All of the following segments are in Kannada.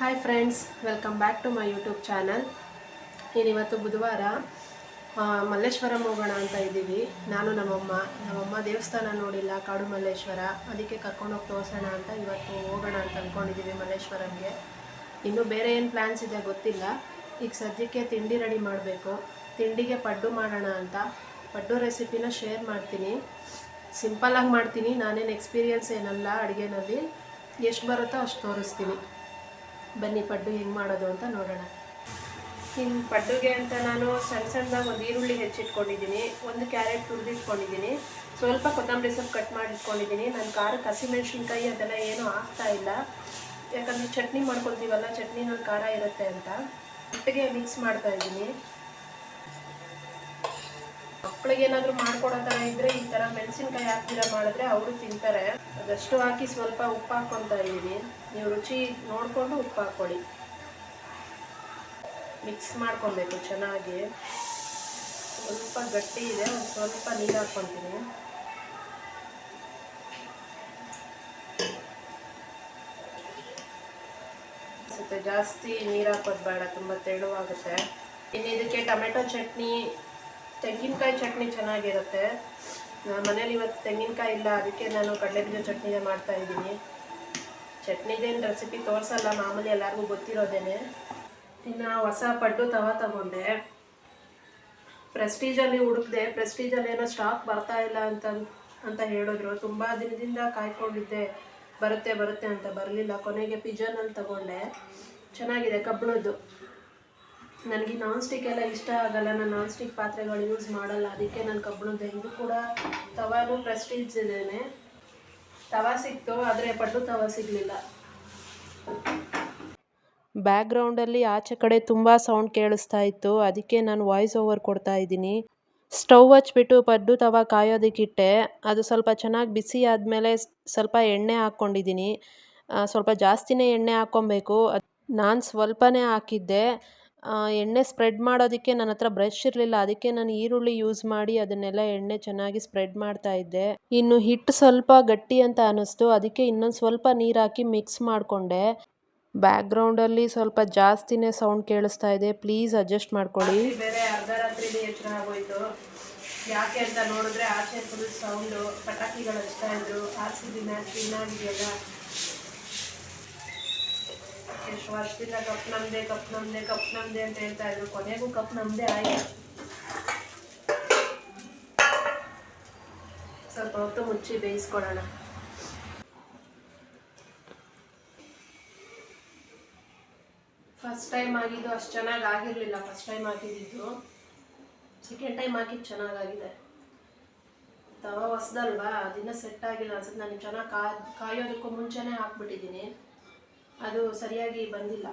Hi friends welcome back to my YouTube channel ಏನಿವತ್ತು ಬುಧವಾರ ಮಲ್ಲೇಶ್ವರಂ ಹೋಗೋಣ ಅಂತ ಇದ್ದೀವಿ. ನಾನು ನಮ್ಮಮ್ಮ. ನಮ್ಮಮ್ಮ ದೇವಸ್ಥಾನ ನೋಡಿಲ್ಲ, ಕಾಡು ಮಲ್ಲೇಶ್ವರ. ಅದಕ್ಕೆ ಕರ್ಕೊಂಡೋಗಿ ತೋರಿಸೋಣ ಅಂತ ಇವತ್ತು ಹೋಗೋಣ ಅಂತ ಅಂದ್ಕೊಂಡಿದ್ದೀವಿ ಮಲ್ಲೇಶ್ವರಂಗೆ. ಇನ್ನೂ ಬೇರೆ ಏನು ಪ್ಲ್ಯಾನ್ಸ್ ಇದೆ ಗೊತ್ತಿಲ್ಲ. ಈಗ ಸದ್ಯಕ್ಕೆ ತಿಂಡಿ ರೆಡಿ ಮಾಡಬೇಕು. ತಿಂಡಿಗೆ ಪಡ್ಡು ಮಾಡೋಣ ಅಂತ. ಪಡ್ಡು ರೆಸಿಪಿನ ಶೇರ್ ಮಾಡ್ತೀನಿ. ಸಿಂಪಲ್ಲಾಗಿ ಮಾಡ್ತೀನಿ. ನಾನೇನು ಎಕ್ಸ್ಪೀರಿಯನ್ಸ್ ಏನಲ್ಲ ಅಡುಗೆನಲ್ಲಿ. ಎಷ್ಟು ಬರುತ್ತೋ ಅಷ್ಟು ತೋರಿಸ್ತೀನಿ. ಬನ್ನಿ ಪಡ್ಡು ಹೆಂಗೆ ಮಾಡೋದು ಅಂತ ನೋಡೋಣ. ಇನ್ನು ಪಡ್ಡುಗೆ ಅಂತ ನಾನು ಸಣ್ಣ ಸಣ್ಣದಾಗ ಒಂದು ಈರುಳ್ಳಿ ಹೆಚ್ಚಿಟ್ಕೊಂಡಿದ್ದೀನಿ, ಒಂದು ಕ್ಯಾರೆಟ್ ತುರಿದಿಟ್ಕೊಂಡಿದ್ದೀನಿ, ಸ್ವಲ್ಪ ಕೊತ್ತಂಬರಿ ಸೊಪ್ಪು ಕಟ್ ಮಾಡಿ ಇಟ್ಕೊಂಡಿದ್ದೀನಿ ನನ್ನ ಖಾರಕ್ಕೆ ಹಸಿಮೆಣ್ಸಿನ್ಕಾಯಿ ಅದೆಲ್ಲ ಏನೂ ಆಗ್ತಾ ಇಲ್ಲ. ಯಾಕಂದರೆ ಚಟ್ನಿ ಮಾಡ್ಕೊತೀವಲ್ಲ ಚಟ್ನಿನಲ್ಲಿ ಖಾರ ಇರುತ್ತೆ ಅಂತ. ಒಟ್ಟಿಗೆ ಮಿಕ್ಸ್ ಮಾಡ್ತಾ ಇದ್ದೀನಿ. ಮಕ್ಕಳಿಗೆ ಏನಾದರೂ ಮಾಡ್ಕೊಡೋ ಥರ ಇದ್ದರೆ ಈ ಥರ ಮೆಣಸಿನ್ಕಾಯಿ ಹಾಕ್ದಿರ ಮಾಡಿದ್ರೆ ಅವರು ತಿಂತಾರೆ. ಅದಷ್ಟು ಹಾಕಿ ಸ್ವಲ್ಪ ಉಪ್ಪು ಹಾಕ್ಕೊತಾ ಇದ್ದೀನಿ. ನೀವು ರುಚಿ ನೋಡಿಕೊಂಡು ಉಪ್ಪು ಹಾಕ್ಕೊಳ್ಳಿ. ಮಿಕ್ಸ್ ಮಾಡ್ಕೊಬೇಕು ಚೆನ್ನಾಗಿ. ಸ್ವಲ್ಪ ಗಟ್ಟಿ ಇದೆ, ಒಂದು ಸ್ವಲ್ಪ ನೀರು ಹಾಕ್ಕೊತೀನಿ ಜಾಸ್ತಿ ನೀರು ಹಾಕೋದು ಬೇಡ, ತುಂಬ ತೆಳುವಾಗುತ್ತೆ. ಇನ್ನು ಇದಕ್ಕೆ ಟೊಮೆಟೊ ಚಟ್ನಿ ತೆಂಗಿನಕಾಯಿ ಚಟ್ನಿ ಚೆನ್ನಾಗಿರುತ್ತೆ. ನಾನು ಮನೇಲಿ ಇವತ್ತು ತೆಂಗಿನಕಾಯಿ ಇಲ್ಲ, ಅದಕ್ಕೆ ನಾನು ಕಡಲೆಬೀಜ ಚಟ್ನಿನೇ ಮಾಡ್ತಾ ಇದ್ದೀನಿ. ಚಟ್ನಿದೇನು ರೆಸಿಪಿ ತೋರಿಸಲ್ಲ, ಮಾಮೂಲಿ ಎಲ್ಲರಿಗೂ ಗೊತ್ತಿರೋದೇನೆ. ಇನ್ನು ಹೊಸ ಪಡ್ಡು ತವ ತಗೊಂಡೆ. ಪ್ರೆಸ್ಟೀಜಲ್ಲಿ ಹುಡುಕ್ದೆ ಪ್ರೆಸ್ಟೀಜಲ್ಲಿ ಏನೋ ಸ್ಟಾಕ್ ಬರ್ತಾ ಇಲ್ಲ ಅಂತ ಅಂತ ಹೇಳಿದ್ರು. ತುಂಬ ದಿನದಿಂದ ಕಾಯ್ಕೊಂಡಿದ್ದೆ. ಬರುತ್ತೆ ಬರುತ್ತೆ ಅಂತ ಬರಲಿಲ್ಲ. ಕೊನೆಗೆ ಪಿಜನಲ್ಲಿ ತಗೊಂಡೆ. ಚೆನ್ನಾಗಿದೆ ಕಬ್ಬಿಣದ್ದು ನನಗೆ ನಾನ್ ಸ್ಟಿಕ್ ಎಲ್ಲ ಇಷ್ಟ ಆಗಲ್ಲ, ನಾನು ನಾನ್ ಸ್ಟಿಕ್ ಪಾತ್ರೆಗಳು ಯೂಸ್ ಮಾಡಲ್ಲ, ಅದಕ್ಕೆ ನಾನು ಕಬ್ಬಿಣದ ಇದು ಕೂಡ ತವಾಗೂ ಪ್ರೆಸ್ಟೀಜ್ ಇದ್ದೇನೆ ತವಾ ಸಿಕ್ತು, ಆದರೆ ಪಡ್ಡು ತವಾ ಸಿಗಲಿಲ್ಲ. ಬ್ಯಾಕ್ಗ್ರೌಂಡಲ್ಲಿ ಆಚೆ ಕಡೆ ತುಂಬ ಸೌಂಡ್ ಕೇಳಿಸ್ತಾ ಇತ್ತು, ಅದಕ್ಕೆ ನಾನು ವಾಯ್ಸ್ ಓವರ್ ಕೊಡ್ತಾ ಇದ್ದೀನಿ. ಸ್ಟವ್ ಹಚ್ಬಿಟ್ಟು ಪಡ್ಡು ತವ ಕಾಯೋದಕ್ಕಿಟ್ಟೆ, ಅದು ಸ್ವಲ್ಪ ಚೆನ್ನಾಗಿ ಬಿಸಿ ಆದಮೇಲೆ ಸ್ವಲ್ಪ ಎಣ್ಣೆ ಹಾಕ್ಕೊಂಡಿದ್ದೀನಿ. ಸ್ವಲ್ಪ ಜಾಸ್ತಿನೇ ಎಣ್ಣೆ ಹಾಕ್ಕೊಬೇಕು. ನಾನು ಸ್ವಲ್ಪನೇ ಹಾಕಿದ್ದೆ. ಎಣ್ಣೆ ಸ್ಪ್ರೆಡ್ ಮಾಡೋದಕ್ಕೆ ನನ್ನ ಹತ್ರ ಬ್ರಷ್ ಇರಲಿಲ್ಲ. ಅದಕ್ಕೆ ನಾನು ಈರುಳ್ಳಿ ಯೂಸ್ ಮಾಡಿ ಅದನ್ನೆಲ್ಲ ಎಣ್ಣೆ ಚೆನ್ನಾಗಿ ಸ್ಪ್ರೆಡ್ ಮಾಡ್ತಾ ಇದ್ದೆ. ಇನ್ನು ಹಿಟ್ಟು ಸ್ವಲ್ಪ ಗಟ್ಟಿ ಅಂತ ಅನ್ನಿಸ್ತು ಅದಕ್ಕೆ ಇನ್ನೊಂದು ಸ್ವಲ್ಪ ನೀರು ಹಾಕಿ ಮಿಕ್ಸ್ ಮಾಡಿಕೊಂಡೆ. ಬ್ಯಾಕ್ಗ್ರೌಂಡಲ್ಲಿ ಸ್ವಲ್ಪ ಜಾಸ್ತಿನೇ ಸೌಂಡ್ ಕೇಳಿಸ್ತಾ ಇದೆ. ಪ್ಲೀಸ್ ಅಡ್ಜಸ್ಟ್ ಮಾಡ್ಕೊಳ್ಳಿ. ಬೇರೆ ಅರ್ಧ ಯಾಕೆ ಅಂತ ನೋಡಿದ್ರೆ ಆಚೆ ಫುಲ್ ಸೌಂಡು ಪಟಾಕಿಗಳು ಹಚ್ತಾ ಇದ್ರು. ದಿನ ಸಿ ಎಷ್ಟು ವರ್ಷದಿಂದ ಕಪ್ ನಮ್ದೆ ಕಪ್ ನಮ್ದೆ ಕಪ್ ನಮ್ದೆ ಅಂತ ಹೇಳ್ತಾ ಇದ್ರು. ಕೊನೆಗೂ ಕಪ್ ನಮ್ದೆ ಆಯ್ತು. ಸ್ವಲ್ಪ ಹೊತ್ತು ಮುಚ್ಚಿ ಬೇಯಿಸ್ಕೊಡೋಣ. ಫಸ್ಟ್ ಟೈಮ್ ಆಗಿದ್ದು ಅಷ್ಟು ಚೆನ್ನಾಗಿ ಆಗಿರಲಿಲ್ಲ. ಫಸ್ಟ್ ಟೈಮ್ ಹಾಕಿದ್ದು ಸೆಕೆಂಡ್ ಟೈಮ್ ಹಾಕಿದ್ದು ಚೆನ್ನಾಗಾಗಿದೆ ತವ ಹೊಸ್ದಲ್ವಾ? ಅದನ್ನ ಸೆಟ್ ಆಗಿಲ್ಲ ಅನ್ಸುತ್ತೆ. ನಾನು ಚೆನ್ನಾಗಿ ಕಾಯೋದಕ್ಕೂ ಮುಂಚೆನೇ ಹಾಕ್ಬಿಟ್ಟಿದ್ದೀನಿ. ಅದು ಸರಿಯಾಗಿ ಬಂದಿಲ್ಲ.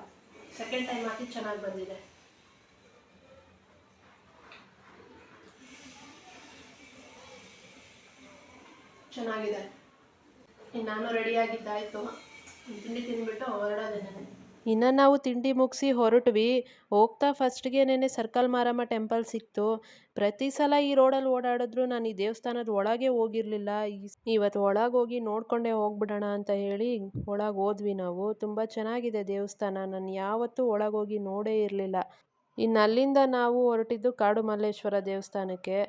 ಸೆಕೆಂಡ್ ಟೈಮ್ ಹಾಕಿ ಚೆನ್ನಾಗಿ ಬಂದಿದೆ. ಚೆನ್ನಾಗಿದೆ. ಇನ್ನು ನಾನು ರೆಡಿಯಾಗಿದ್ದಾಯಿತು ತಿಂಡಿ ತಿಂದ್ಬಿಟ್ಟು ಹೊರಡೋದೇನೆ ಇನ್ನು ನಾವು ತಿಂಡಿ ಮುಗಿಸಿ ಹೊರಟ್ವಿ. ಹೋಗ್ತಾ ಫಸ್ಟ್ಗೆನೇ ಸರ್ಕಲ್ ಮಾರಮ್ಮ ಟೆಂಪಲ್ ಸಿಕ್ತು. ಪ್ರತಿ ಸಲ ಈ ರೋಡಲ್ಲಿ ಓಡಾಡಿದ್ರು ನಾನು ಈ ದೇವಸ್ಥಾನದ ಒಳಗೆ ಹೋಗಿರಲಿಲ್ಲ. ಇವತ್ತು ಒಳಗೆ ಹೋಗಿ ನೋಡ್ಕೊಂಡೇ ಹೋಗ್ಬಿಡೋಣ ಅಂತ ಹೇಳಿ ಒಳಗೆ ಹೋದ್ವಿ ನಾವು. ತುಂಬ ಚೆನ್ನಾಗಿದೆ ದೇವಸ್ಥಾನ. ನಾನು ಯಾವತ್ತೂ ಒಳಗೆ ಹೋಗಿ ನೋಡೇ ಇರಲಿಲ್ಲ. ಇನ್ನು ಅಲ್ಲಿಂದ ನಾವು ಹೊರಟಿದ್ದು ಕಾಡು ಮಲ್ಲೇಶ್ವರ ದೇವಸ್ಥಾನಕ್ಕೆ.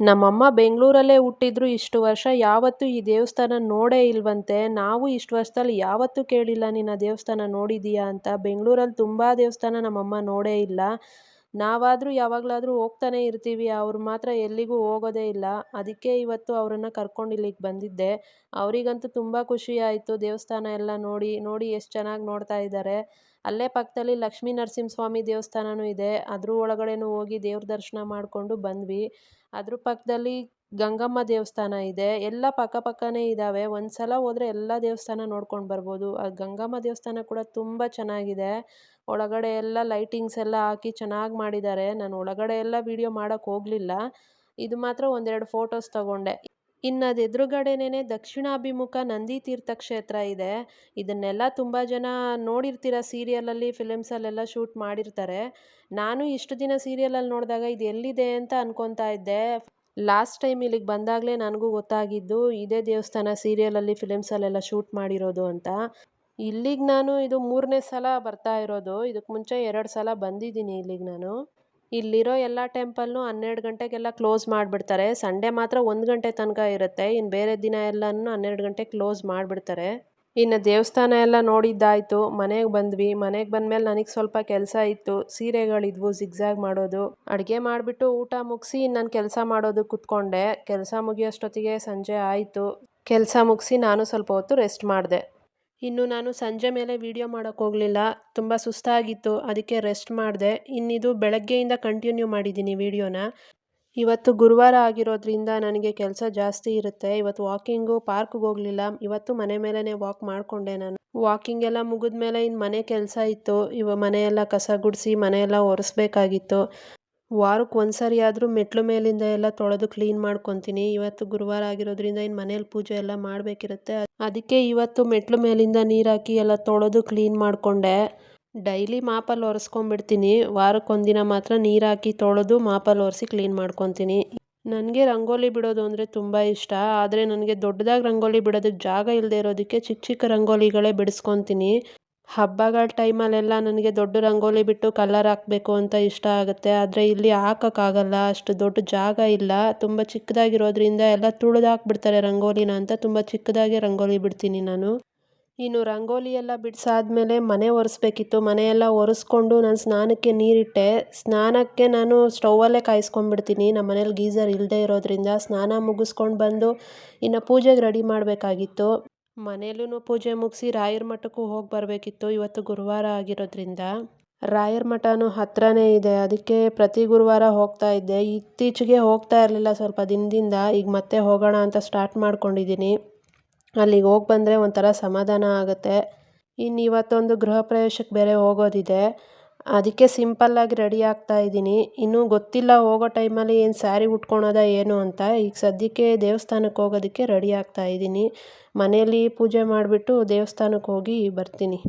ನಮ್ಮಮ್ಮ ಬೆಂಗಳೂರಲ್ಲೇ ಹುಟ್ಟಿದ್ರು ಇಷ್ಟು ವರ್ಷ, ಯಾವತ್ತೂ ಈ ದೇವಸ್ಥಾನ ನೋಡೇ ಇಲ್ವಂತೆ. ನಾವು ಇಷ್ಟು ವರ್ಷದಲ್ಲಿ ಯಾವತ್ತೂ ಕೇಳಿಲ್ಲ, ನಿನ್ನ ದೇವಸ್ಥಾನ ನೋಡಿದೀಯಾ ಅಂತ. ಬೆಂಗಳೂರಲ್ಲಿ ತುಂಬ ದೇವಸ್ಥಾನ ನಮ್ಮಮ್ಮ ನೋಡೇ ಇಲ್ಲ. ನಾವಾದರೂ ಯಾವಾಗಲಾದರೂ ಹೋಗ್ತಾನೆ ಇರ್ತೀವಿ, ಅವ್ರು ಮಾತ್ರ ಎಲ್ಲಿಗೂ ಹೋಗೋದೇ ಇಲ್ಲ. ಅದಕ್ಕೆ ಇವತ್ತು ಅವರನ್ನು ಕರ್ಕೊಂಡು ಇಲ್ಲಿಗೆ ಬಂದಿದ್ದೆ. ಅವರಿಗಂತೂ ತುಂಬ ಖುಷಿ ಆಯಿತು ದೇವಸ್ಥಾನ ಎಲ್ಲ ನೋಡಿ ನೋಡಿ ಎಷ್ಟು ಚೆನ್ನಾಗಿ ನೋಡ್ತಾ ಇದ್ದಾರೆ. ಅಲ್ಲೇ ಪಕ್ಕದಲ್ಲಿ ಲಕ್ಷ್ಮೀ ನರಸಿಂಹಸ್ವಾಮಿ ದೇವಸ್ಥಾನವೂ ಇದೆ. ಅದ್ರ ಒಳಗಡೆನೂ ಹೋಗಿ ದೇವ್ರ ದರ್ಶನ ಮಾಡಿಕೊಂಡು ಬಂದ್ವಿ. ಅದ್ರ ಪಕ್ಕದಲ್ಲಿ ಗಂಗಮ್ಮ ದೇವಸ್ಥಾನ ಇದೆ. ಎಲ್ಲ ಪಕ್ಕ ಪಕ್ಕನೇ ಇದ್ದಾವೆ ಒಂದು ಸಲ ಹೋದರೆ ಎಲ್ಲ ದೇವಸ್ಥಾನ ನೋಡ್ಕೊಂಡು ಬರ್ಬೋದು. ಆ ಗಂಗಮ್ಮ ದೇವಸ್ಥಾನ ಕೂಡ ತುಂಬ ಚೆನ್ನಾಗಿದೆ. ಒಳಗಡೆ ಎಲ್ಲ ಲೈಟಿಂಗ್ಸ್ ಎಲ್ಲ ಹಾಕಿ ಚೆನ್ನಾಗಿ ಮಾಡಿದ್ದಾರೆ. ನಾನು ಒಳಗಡೆ ಎಲ್ಲ ವೀಡಿಯೋ ಮಾಡೋಕ್ಕೆ ಹೋಗಲಿಲ್ಲ. ಇದು ಮಾತ್ರ ಒಂದೆರಡು ಫೋಟೋಸ್ ತಗೊಂಡೆ. ಇನ್ನು ಅದು ಎದುರುಗಡೆನೇ ದಕ್ಷಿಣಾಭಿಮುಖ ನಂದಿ ತೀರ್ಥ ಕ್ಷೇತ್ರ ಇದೆ. ಇದನ್ನೆಲ್ಲ ತುಂಬ ಜನ ನೋಡಿರ್ತೀರ ಸೀರಿಯಲಲ್ಲಿ, ಫಿಲಮ್ಸಲ್ಲೆಲ್ಲ ಶೂಟ್ ಮಾಡಿರ್ತಾರೆ. ನಾನು ಇಷ್ಟು ದಿನ ಸೀರಿಯಲಲ್ಲಿ ನೋಡಿದಾಗ ಇದು ಎಲ್ಲಿದೆ ಅಂತ ಅನ್ಕೊತಾ ಇದ್ದೆ. ಲಾಸ್ಟ್ ಟೈಮ್ ಇಲ್ಲಿಗೆ ಬಂದಾಗಲೇ ನನಗೂ ಗೊತ್ತಾಗಿದ್ದು, ಇದೇ ದೇವಸ್ಥಾನ ಸೀರಿಯಲಲ್ಲಿ, ಫಿಲಮ್ಸಲ್ಲೆಲ್ಲ ಶೂಟ್ ಮಾಡಿರೋದು ಅಂತ. ಇಲ್ಲಿಗೆ ನಾನು ಇದು ಮೂರನೇ ಸಲ ಬರ್ತಾ ಇರೋದು. ಇದಕ್ಕೆ ಮುಂಚೆ ಎರಡು ಸಲ ಬಂದಿದ್ದೀನಿ ಇಲ್ಲಿಗೆ ನಾನು. ಇಲ್ಲಿರೋ ಎಲ್ಲ ಟೆಂಪಲ್ನು ಹನ್ನೆರಡು ಗಂಟೆಗೆಲ್ಲ ಕ್ಲೋಸ್ ಮಾಡಿಬಿಡ್ತಾರೆ. ಸಂಡೇ ಮಾತ್ರ ಒಂದು ಗಂಟೆ ತನಕ ಇರುತ್ತೆ. ಇನ್ನು ಬೇರೆ ದಿನ ಎಲ್ಲನೂ ಹನ್ನೆರಡು ಗಂಟೆ ಕ್ಲೋಸ್ ಮಾಡಿಬಿಡ್ತಾರೆ. ಇನ್ನು ದೇವಸ್ಥಾನ ಎಲ್ಲ ನೋಡಿದ್ದಾಯಿತು. ಮನೆಗೆ ಬಂದ್ವಿ. ಮನೆಗೆ ಬಂದಮೇಲೆ ನನಗೆ ಸ್ವಲ್ಪ ಕೆಲಸ ಇತ್ತು. ಸೀರೆಗಳಿದ್ವು ಜಿಗ್ಜಾಗ್ ಮಾಡೋದು. ಅಡುಗೆ ಮಾಡಿಬಿಟ್ಟು ಊಟ ಮುಗಿಸಿ ನಾನು ಕೆಲಸ ಮಾಡೋದು ಕೂತ್ಕೊಂಡೆ. ಕೆಲಸ ಮುಗಿಯೋಷ್ಟೊತ್ತಿಗೆ ಸಂಜೆ ಆಯಿತು. ಕೆಲಸ ಮುಗಿಸಿ ನಾನು ಸ್ವಲ್ಪ ಹೊತ್ತು ರೆಸ್ಟ್ ಮಾಡಿದೆ. ಇನ್ನು ನಾನು ಸಂಜೆ ಮೇಲೆ ವೀಡಿಯೋ ಮಾಡೋಕ್ಕೆ ಹೋಗಲಿಲ್ಲ. ತುಂಬ ಸುಸ್ತಾಗಿತ್ತು. ಅದಕ್ಕೆ ರೆಸ್ಟ್ ಮಾಡಿದೆ. ಇನ್ನಿದು ಬೆಳಗ್ಗೆಯಿಂದ ಕಂಟಿನ್ಯೂ ಮಾಡಿದ್ದೀನಿ ವೀಡಿಯೋನ. ಇವತ್ತು ಗುರುವಾರ ಆಗಿರೋದ್ರಿಂದ ನನಗೆ ಕೆಲಸ ಜಾಸ್ತಿ ಇರುತ್ತೆ. ಇವತ್ತು ವಾಕಿಂಗು ಪಾರ್ಕ್ಗೆ ಹೋಗಲಿಲ್ಲ. ಇವತ್ತು ಮನೆ ಮೇಲೇ ವಾಕ್ ಮಾಡಿಕೊಂಡೆ ನಾನು. ವಾಕಿಂಗ್ ಎಲ್ಲ ಮುಗಿದ್ಮೇಲೆ ಇನ್ನು ಮನೆ ಕೆಲಸ ಇತ್ತು. ಇವ ಮನೆಯೆಲ್ಲ ಕಸ ಗುಡಿಸಿ ಮನೆಯೆಲ್ಲ ಒರೆಸ್ಬೇಕಾಗಿತ್ತು. ವಾರಕ್ಕೆ ಒಂದು ಸರಿ ಆದರೂ ಮೆಟ್ಲು ಮೇಲಿಂದ ಎಲ್ಲ ತೊಳೆದು ಕ್ಲೀನ್ ಮಾಡ್ಕೊತೀನಿ. ಇವತ್ತು ಗುರುವಾರ ಆಗಿರೋದ್ರಿಂದ ಇನ್ನು ಮನೇಲಿ ಪೂಜೆ ಎಲ್ಲ ಮಾಡಬೇಕಿರುತ್ತೆ. ಅದಕ್ಕೆ ಇವತ್ತು ಮೆಟ್ಲು ಮೇಲಿಂದ ನೀರು ಹಾಕಿ ಎಲ್ಲ ತೊಳೆದು ಕ್ಲೀನ್ ಮಾಡಿಕೊಂಡೆ. ಡೈಲಿ ಮಾಪಲ್ಲಿ ಒರೆಸ್ಕೊಂಬಿಡ್ತೀನಿ ವಾರಕ್ಕೆ ಒಂದಿನ ಮಾತ್ರ ನೀರು ಹಾಕಿ ತೊಳೆದು ಮಾಪಲ್ಲಿ ಒರೆಸಿ ಕ್ಲೀನ್ ಮಾಡ್ಕೊತೀನಿ. ನನಗೆ ರಂಗೋಲಿ ಬಿಡೋದು ಅಂದರೆ ತುಂಬ ಇಷ್ಟ. ಆದರೆ ನನಗೆ ದೊಡ್ಡದಾಗಿ ರಂಗೋಲಿ ಬಿಡೋದಕ್ಕೆ ಜಾಗ ಇಲ್ಲದೆ ಇರೋದಕ್ಕೆ ಚಿಕ್ಕ ಚಿಕ್ಕ ರಂಗೋಲಿಗಳೇ ಬಿಡಿಸ್ಕೊತೀನಿ. ಹಬ್ಬಗಳ ಟೈಮಲ್ಲೆಲ್ಲ ನನಗೆ ದೊಡ್ಡ ರಂಗೋಲಿ ಬಿಟ್ಟು ಕಲರ್ ಹಾಕಬೇಕು ಅಂತ ಇಷ್ಟ ಆಗುತ್ತೆ. ಆದರೆ ಇಲ್ಲಿ ಹಾಕೋಕ್ಕಾಗಲ್ಲ, ಅಷ್ಟು ದೊಡ್ಡ ಜಾಗ ಇಲ್ಲ. ತುಂಬ ಚಿಕ್ಕದಾಗಿರೋದ್ರಿಂದ ಎಲ್ಲ ತುಳಿದು ಹಾಕ್ಬಿಡ್ತಾರೆ ರಂಗೋಲಿನ ಅಂತ. ತುಂಬ ಚಿಕ್ಕದಾಗೆ ರಂಗೋಲಿ ಬಿಡ್ತೀನಿ ನಾನು. ಇನ್ನು ರಂಗೋಲಿ ಎಲ್ಲ ಬಿಡಿಸಾದ್ಮೇಲೆ ಮನೆ ಒರೆಸ್ಬೇಕಿತ್ತು. ಮನೆಯೆಲ್ಲ ಒರೆಸ್ಕೊಂಡು ನಾನು ಸ್ನಾನಕ್ಕೆ ನೀರಿಟ್ಟೆ. ಸ್ನಾನಕ್ಕೆ ನಾನು ಸ್ಟೌವಲ್ಲೇ ಕಾಯಿಸ್ಕೊಂಡ್ಬಿಡ್ತೀನಿ. ನಮ್ಮ ಮನೇಲಿ ಗೀಝರ್ ಇಲ್ಲದೆ ಇರೋದ್ರಿಂದ ಸ್ನಾನ ಮುಗಿಸ್ಕೊಂಡು ಬಂದು ಇನ್ನು ಪೂಜೆಗೆ ರೆಡಿ ಮಾಡಬೇಕಾಗಿತ್ತು. ಮನೇಲೂ ಪೂಜೆ ಮುಗಿಸಿ ರಾಯರ ಮಠಕ್ಕೂ ಹೋಗಿ ಬರಬೇಕಿತ್ತು ಇವತ್ತು ಗುರುವಾರ ಆಗಿರೋದ್ರಿಂದ. ರಾಯರ ಮಠನೂ ಹತ್ರನೇ ಇದೆ. ಅದಕ್ಕೆ ಪ್ರತಿ ಗುರುವಾರ ಹೋಗ್ತಾ ಇದ್ದೆ. ಇತ್ತೀಚೆಗೆ ಹೋಗ್ತಾ ಇರಲಿಲ್ಲ. ಸ್ವಲ್ಪ ದಿನದಿಂದ ಈಗ ಮತ್ತೆ ಹೋಗೋಣ ಅಂತ ಸ್ಟಾರ್ಟ್ ಮಾಡ್ಕೊಂಡಿದ್ದೀನಿ. ಅಲ್ಲಿಗೆ ಹೋಗಿ ಬಂದರೆ ಒಂಥರ ಸಮಾಧಾನ ಆಗುತ್ತೆ. ಇನ್ನು ಇವತ್ತೊಂದು ಗೃಹ ಪ್ರವೇಶಕ್ಕೆ ಬೇರೆ ಹೋಗೋದಿದೆ. ಅದಕ್ಕೆ ಸಿಂಪಲ್ಲಾಗಿ ರೆಡಿ ಆಗ್ತಾ ಇದ್ದೀನಿ. ಇನ್ನೂ ಗೊತ್ತಿಲ್ಲ ಹೋಗೋ ಟೈಮಲ್ಲಿ ಏನು ಸ್ಯಾರಿ ಉಟ್ಕೊಳೋದ ಏನು ಅಂತ. ಈಗ ಸದ್ಯಕ್ಕೆ ದೇವಸ್ಥಾನಕ್ಕೆ ಹೋಗೋದಕ್ಕೆ ರೆಡಿ ಆಗ್ತಾ ಇದ್ದೀನಿ. ಮನೆಯಲ್ಲಿ ಪೂಜೆ ಮಾಡಿಬಿಟ್ಟು ದೇವಸ್ಥಾನಕ್ಕೆ ಹೋಗಿ ಬರ್ತೀನಿ.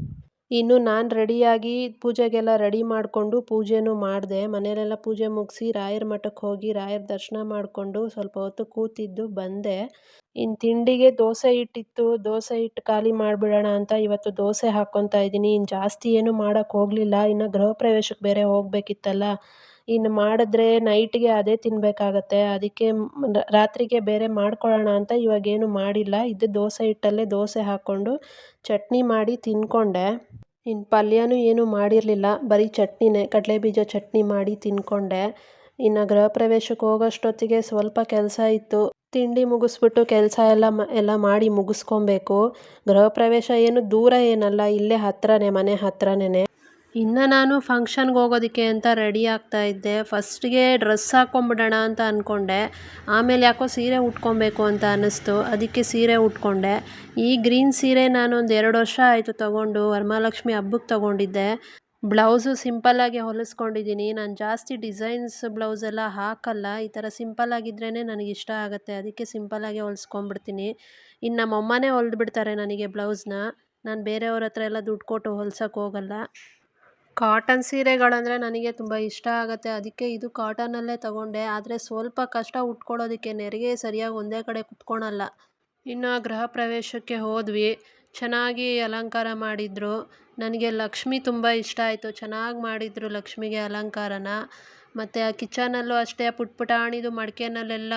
ಇನ್ನು ನಾನು ರೆಡಿಯಾಗಿ ಪೂಜೆಗೆಲ್ಲ ರೆಡಿ ಮಾಡಿಕೊಂಡು ಪೂಜೆನೂ ಮಾಡಿದೆ. ಮನೆಯಲ್ಲೆಲ್ಲ ಪೂಜೆ ಮುಗಿಸಿ ರಾಯರ ಮಠಕ್ಕೆ ಹೋಗಿ ರಾಯರ ದರ್ಶನ ಮಾಡಿಕೊಂಡು ಸ್ವಲ್ಪ ಹೊತ್ತು ಕೂತಿದ್ದು ಬಂದೆ. ಇನ್ನು ತಿಂಡಿಗೆ ದೋಸೆ ಹಿಟ್ಟಿತ್ತು. ದೋಸೆ ಹಿಟ್ಟು ಖಾಲಿ ಮಾಡಿಬಿಡೋಣ ಅಂತ ಇವತ್ತು ದೋಸೆ ಹಾಕ್ಕೊತಾ ಇದ್ದೀನಿ. ಇನ್ನು ಜಾಸ್ತಿ ಏನೂ ಮಾಡೋಕ್ಕೆ ಹೋಗಲಿಲ್ಲ. ಇನ್ನು ಗೃಹ ಪ್ರವೇಶಕ್ಕೆ ಬೇರೆ ಹೋಗಬೇಕಿತ್ತಲ್ಲ. ಇನ್ನು ಮಾಡಿದ್ರೆ ನೈಟ್ಗೆ ಅದೇ ತಿನ್ನಬೇಕಾಗತ್ತೆ ಅದಕ್ಕೆ ರಾತ್ರಿಗೆ ಬೇರೆ ಮಾಡ್ಕೊಳ್ಳೋಣ ಅಂತ ಇವಾಗೇನು ಮಾಡಿಲ್ಲ. ಇದು ದೋಸೆ ಹಿಟ್ಟಲ್ಲೇ ದೋಸೆ ಹಾಕ್ಕೊಂಡು ಚಟ್ನಿ ಮಾಡಿ ತಿನ್ಕೊಂಡೆ. ಇನ್ನು ಪಲ್ಯನೂ ಏನೂ ಮಾಡಿರಲಿಲ್ಲ. ಬರೀ ಚಟ್ನಿನೇ, ಕಡಲೆಬೀಜ ಚಟ್ನಿ ಮಾಡಿ ತಿಂದ್ಕೊಂಡೆ ಇನ್ನು ಗೃಹ ಪ್ರವೇಶಕ್ಕೆ ಹೋಗೋಷ್ಟೊತ್ತಿಗೆ ಸ್ವಲ್ಪ ಕೆಲಸ ಇತ್ತು. ತಿಂಡಿ ಮುಗಿಸ್ಬಿಟ್ಟು ಕೆಲಸ ಎಲ್ಲ ಎಲ್ಲ ಮಾಡಿ ಮುಗಿಸ್ಕೊಬೇಕು. ಗೃಹ ಪ್ರವೇಶ ಏನು ದೂರ ಏನಲ್ಲ, ಇಲ್ಲೇ ಹತ್ರನೇ, ಮನೆ ಹತ್ರನೇ ಇನ್ನು ನಾನು ಫಂಕ್ಷನ್ಗೆ ಹೋಗೋದಕ್ಕೆ ಅಂತ ರೆಡಿ ಆಗ್ತಾ ಇದ್ದೆ. ಫಸ್ಟ್ಗೆ ಡ್ರೆಸ್ ಹಾಕ್ಕೊಂಬಿಡೋಣ ಅಂತ ಅಂದ್ಕೊಂಡೆ ಆಮೇಲೆ ಯಾಕೋ ಸೀರೆ ಉಟ್ಕೊಬೇಕು ಅಂತ ಅನ್ನಿಸ್ತು. ಅದಕ್ಕೆ ಸೀರೆ ಉಟ್ಕೊಂಡೆ. ಈ ಗ್ರೀನ್ ಸೀರೆ ನಾನು ಒಂದು ಎರಡು ವರ್ಷ ಆಯಿತು ತೊಗೊಂಡು ವರಮಹಾಲಕ್ಷ್ಮಿ ಹಬ್ಬಕ್ಕೆ ತೊಗೊಂಡಿದ್ದೆ. ಬ್ಲೌಸು ಸಿಂಪಲ್ಲಾಗಿ ಹೊಲಿಸ್ಕೊಂಡಿದ್ದೀನಿ ನಾನು ಜಾಸ್ತಿ ಡಿಸೈನ್ಸ್ ಬ್ಲೌಸ್ ಎಲ್ಲ ಹಾಕಲ್ಲ. ಈ ಥರ ಸಿಂಪಲ್ಲಾಗಿದ್ರೇ ನನಗೆ ಇಷ್ಟ ಆಗುತ್ತೆ. ಅದಕ್ಕೆ ಸಿಂಪಲ್ಲಾಗಿ ಹೊಲಿಸ್ಕೊಂಬಿಡ್ತೀನಿ. ಇನ್ನು ನಮ್ಮಮ್ಮನೇ ಹೊಲ್ದು ಬಿಡ್ತಾರೆ ನನಗೆ ಬ್ಲೌಸ್ನ ನಾನು ಬೇರೆಯವ್ರ ಹತ್ರ ಎಲ್ಲ ದುಡ್ಡು ಕೊಟ್ಟು ಹೊಲ್ಸೋಕ್ಕೆ ಹೋಗಲ್ಲ. ಕಾಟನ್ ಸೀರೆಗಳಂದರೆ ನನಗೆ ತುಂಬ ಇಷ್ಟ ಆಗುತ್ತೆ. ಅದಕ್ಕೆ ಇದು ಕಾಟನಲ್ಲೇ ತಗೊಂಡೆ. ಆದರೆ ಸ್ವಲ್ಪ ಕಷ್ಟ ಉಟ್ಕೊಳ್ಳೋದಕ್ಕೆ ನೆರಿಗೆ ಸರಿಯಾಗಿ ಒಂದೇ ಕಡೆ ಕುತ್ಕೊಳಲ್ಲ. ಇನ್ನು ಗೃಹ ಪ್ರವೇಶಕ್ಕೆ ಹೋದ್ವಿ. ಚೆನ್ನಾಗಿ ಅಲಂಕಾರ ಮಾಡಿದರು. ನನಗೆ ಲಕ್ಷ್ಮಿ ತುಂಬ ಇಷ್ಟ ಆಯಿತು. ಚೆನ್ನಾಗಿ ಮಾಡಿದರು ಲಕ್ಷ್ಮಿಗೆ ಅಲಂಕಾರನ. ಮತ್ತು ಆ ಕಿಚನಲ್ಲೂ ಅಷ್ಟೇ ಪುಟ್ ಪುಟಾಣಿದು ಮಡಿಕೆನಲ್ಲೆಲ್ಲ,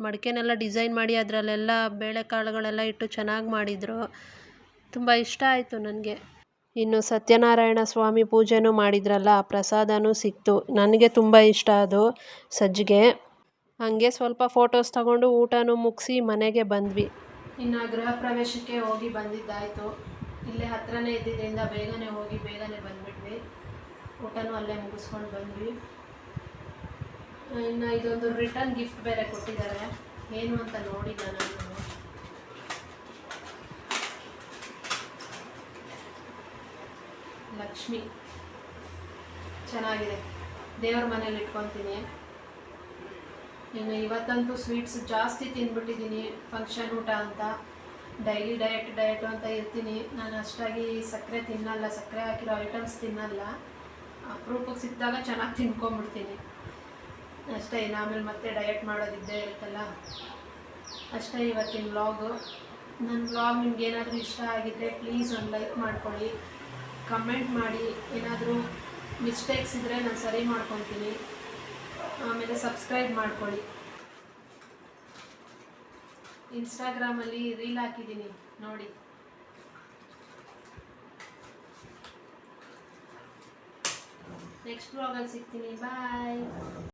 ಮಡಿಕೆನೆಲ್ಲ ಡಿಸೈನ್ ಮಾಡಿ ಅದರಲ್ಲೆಲ್ಲ ಬೇಳೆಕಾಳುಗಳೆಲ್ಲ ಇಟ್ಟು ಚೆನ್ನಾಗಿ ಮಾಡಿದರು. ತುಂಬ ಇಷ್ಟ ಆಯಿತು ನನಗೆ. ಇನ್ನು ಸತ್ಯನಾರಾಯಣ ಸ್ವಾಮಿ ಪೂಜೆನೂ ಮಾಡಿದ್ರಲ್ಲ, ಆ ಪ್ರಸಾದನೂ ಸಿಕ್ತು. ನನಗೆ ತುಂಬ ಇಷ್ಟ ಅದು ಸಜ್ಜಿಗೆ. ಹಾಗೆ ಸ್ವಲ್ಪ ಫೋಟೋಸ್ ತಗೊಂಡು ಊಟನೂ ಮುಗಿಸಿ ಮನೆಗೆ ಬಂದ್ವಿ. ಇನ್ನು ಗೃಹ ಪ್ರವೇಶಕ್ಕೆ ಹೋಗಿ ಬಂದಿದ್ದಾಯಿತು. ಇಲ್ಲೇ ಹತ್ರನೇ ಇದ್ದಿದ್ದರಿಂದ ಬೇಗನೆ ಹೋಗಿ ಬೇಗನೆ ಬಂದ್ಬಿಟ್ವಿ. ಊಟನೂ ಅಲ್ಲೇ ಮುಗಿಸ್ಕೊಂಡು ಬಂದ್ವಿ. ಇನ್ನು ಇದೊಂದು ರಿಟರ್ನ್ ಗಿಫ್ಟ್ ಬೇರೆ ಕೊಟ್ಟಿದ್ದಾರೆ. ಏನು ಅಂತ ನೋಡಿಲ್ಲ ನಾನು ಲಕ್ಷ್ಮಿ. ಚೆನ್ನಾಗಿದೆ. ದೇವ್ರ ಮನೇಲಿ ಇಟ್ಕೊತೀನಿ. ಇನ್ನು ಇವತ್ತಂತೂ ಸ್ವೀಟ್ಸ್ ಜಾಸ್ತಿ ತಿಂದ್ಬಿಟ್ಟಿದ್ದೀನಿ ಫಂಕ್ಷನ್ ಊಟ ಅಂತ. ಡೈಲಿ ಡಯಟ್ ಡಯಟು ಅಂತ ಇರ್ತೀನಿ. ನಾನು ಅಷ್ಟಾಗಿ ಸಕ್ಕರೆ ತಿನ್ನಲ್ಲ, ಸಕ್ಕರೆ ಹಾಕಿರೋ ಐಟಮ್ಸ್ ತಿನ್ನಲ್ಲ. ಅಪರೂಪಕ್ಕೆ ಸಿಕ್ಕಿದಾಗ ಚೆನ್ನಾಗಿ ತಿನ್ಕೊಂಬಿಡ್ತೀನಿ. ಅಷ್ಟೇ, ಇನ್ನು ಆಮೇಲೆ ಮತ್ತೆ ಡಯಟ್ ಮಾಡೋದಿದ್ದೇ ಇರುತ್ತಲ್ಲ. ಅಷ್ಟೇ ಇವತ್ತಿನ ವ್ಲಾಗು ನನ್ನ ವ್ಲಾಗ್ ನಿಮ್ಗೆ ಏನಾದರೂ ಇಷ್ಟ ಆಗಿದ್ದರೆ ಪ್ಲೀಸ್ ಒಂದು ಲೈಕ್ ಮಾಡ್ಕೊಳ್ಳಿ. ಕಮೆಂಟ್ ಮಾಡಿ, ಏನಾದರೂ ಮಿಸ್ಟೇಕ್ಸ್ ಇದ್ದರೆ ನಾನು ಸರಿ ಮಾಡ್ಕೊತೀನಿ. ಆಮೇಲೆ ಸಬ್ಸ್ಕ್ರೈಬ್ ಮಾಡ್ಕೊಳ್ಳಿ. ಇನ್ಸ್ಟಾಗ್ರಾಮಲ್ಲಿ ರೀಲ್ ಹಾಕಿದ್ದೀನಿ, ನೋಡಿ. ನೆಕ್ಸ್ಟ್ ಬ್ಲಾಗಲ್ಲಿ ಸಿಗ್ತೀನಿ ಬಾಯ್